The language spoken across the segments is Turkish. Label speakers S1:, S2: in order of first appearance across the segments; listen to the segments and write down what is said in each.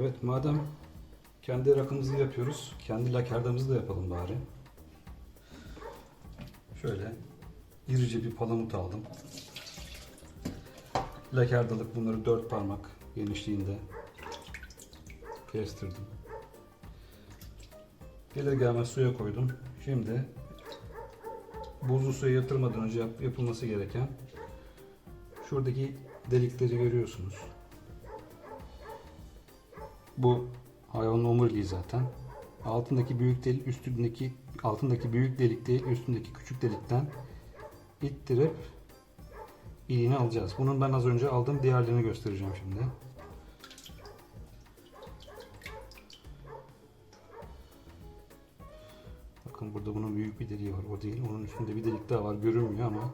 S1: Evet madem kendi rakımızı yapıyoruz, kendi lakardamızı da yapalım bari. Şöyle irice bir palamut aldım. Lakardalık bunları dört parmak genişliğinde kestirdim. Gelir gelmez suya koydum. Şimdi buzlu suya yatırmadan önce yap- yapılması gereken şuradaki delikleri görüyorsunuz. Bu hayvanın omuriliği zaten. Altındaki büyük delik üstündeki altındaki büyük delik değil üstündeki küçük delikten ittirip iliğini alacağız. Bunun ben az önce aldığım diğerlerini göstereceğim şimdi. Bakın burada bunun büyük bir deliği var. O değil. Onun üstünde bir delik daha var. Görünmüyor ama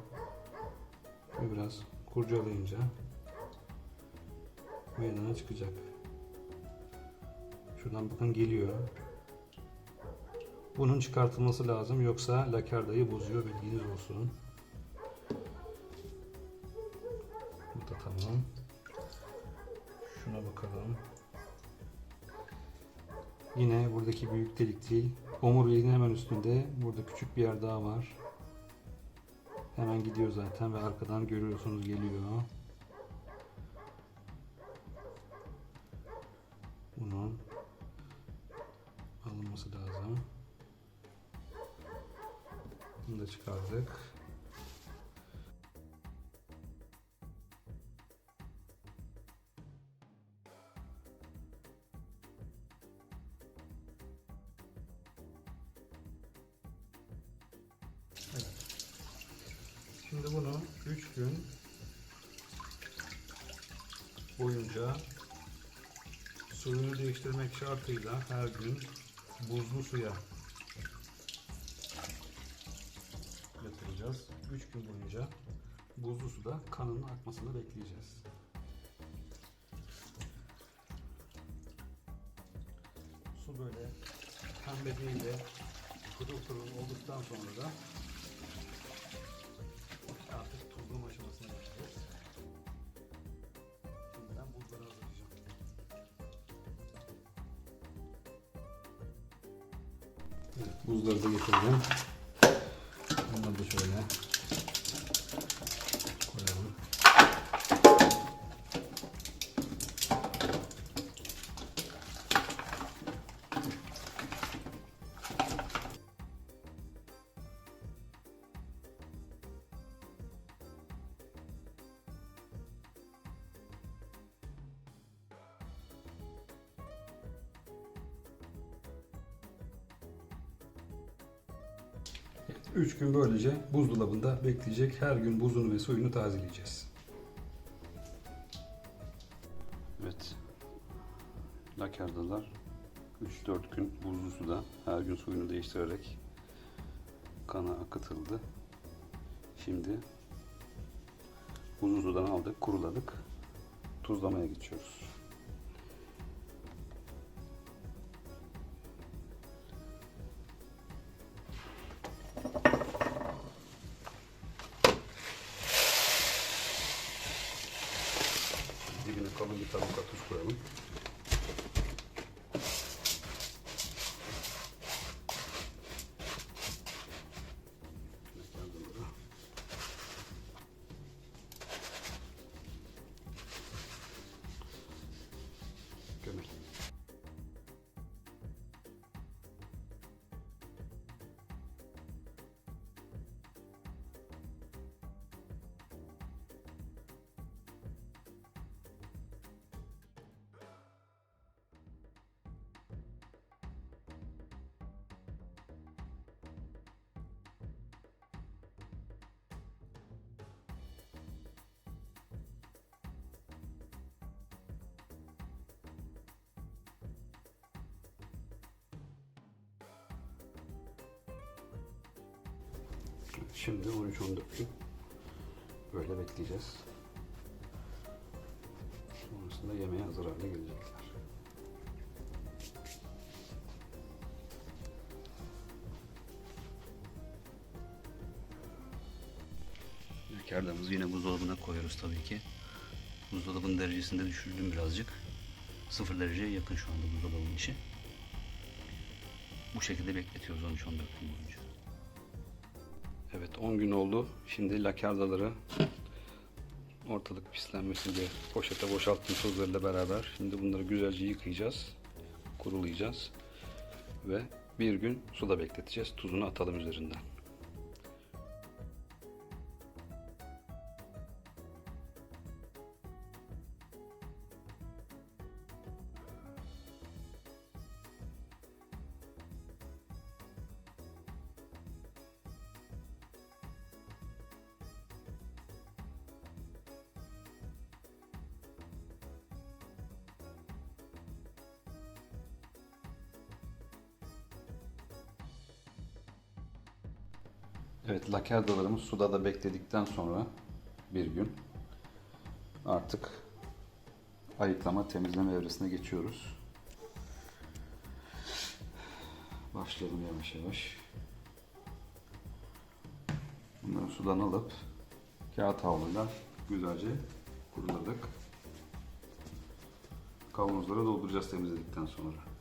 S1: biraz kurcalayınca meydana çıkacak. Şuradan bakın geliyor. Bunun çıkartılması lazım yoksa lakardayı bozuyor bilginiz olsun. Bu da tamam. Şuna bakalım. Yine buradaki büyük delik değil. Omuriliğin hemen üstünde. Burada küçük bir yer daha var. Hemen gidiyor zaten ve arkadan görüyorsunuz geliyor. Bunun alınması lazım. Bunu da çıkardık. Evet. Şimdi bunu 3 gün boyunca suyunu değiştirmek şartıyla her gün buzlu suya yatıracağız. 3 gün boyunca buzlu suda kanının akmasını bekleyeceğiz. Su böyle pembe değil de pırıl pırıl olduktan sonra da Evet, buzları da getirdim. Bunları da şöyle 3 gün böylece buzdolabında bekleyecek. Her gün buzunu ve suyunu tazeleyeceğiz. Evet. Lakardalar 3-4 gün buzlu suda her gün suyunu değiştirerek kana akıtıldı. Şimdi buzlu sudan aldık, kuruladık. Tuzlamaya geçiyoruz. Tamam bir tane. Şimdi 13-14 gün böyle bekleyeceğiz. Sonrasında yemeğe hazır hale gelecekler. Kardamızı yine buzdolabına koyuyoruz tabii ki. Buzdolabının derecesini de düşürdüm birazcık.
S2: 0 dereceye yakın şu anda buzdolabının içi. Bu şekilde bekletiyoruz 13-14 gün boyunca.
S1: Evet 10 gün oldu. Şimdi lakardaları ortalık pislenmesin diye poşete boşalttım tuzlarıyla beraber. Şimdi bunları güzelce yıkayacağız. Kurulayacağız. Ve bir gün suda bekleteceğiz. Tuzunu atalım üzerinden. Evet lakardalarımız suda da bekledikten sonra bir gün artık ayıklama temizleme evresine geçiyoruz. Başlayalım yavaş yavaş. Bunları sudan alıp kağıt havluyla güzelce kuruladık. Kavanozlara dolduracağız temizledikten sonra.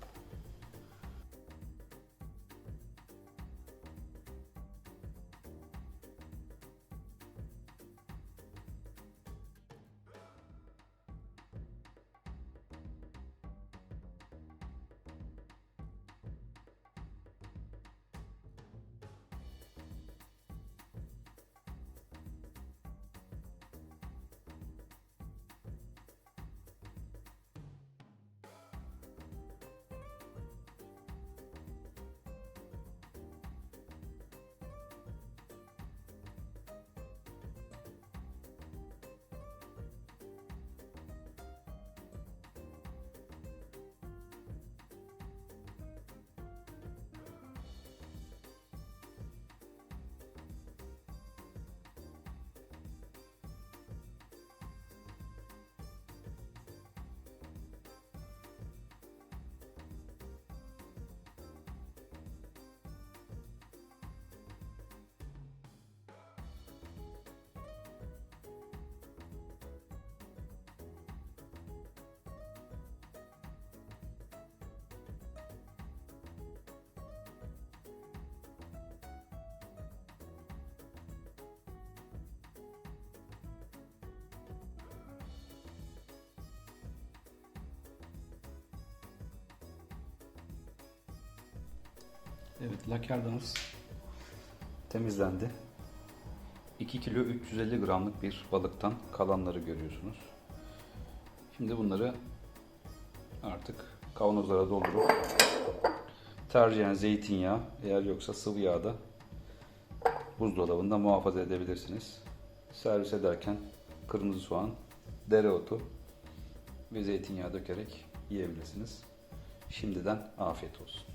S1: Evet lakardamız temizlendi. 2 kilo 350 gramlık bir balıktan kalanları görüyorsunuz. Şimdi bunları artık kavanozlara doldurup tercihen zeytinyağı eğer yoksa sıvı yağ da buzdolabında muhafaza edebilirsiniz. Servis ederken kırmızı soğan, dereotu ve zeytinyağı dökerek yiyebilirsiniz. Şimdiden afiyet olsun.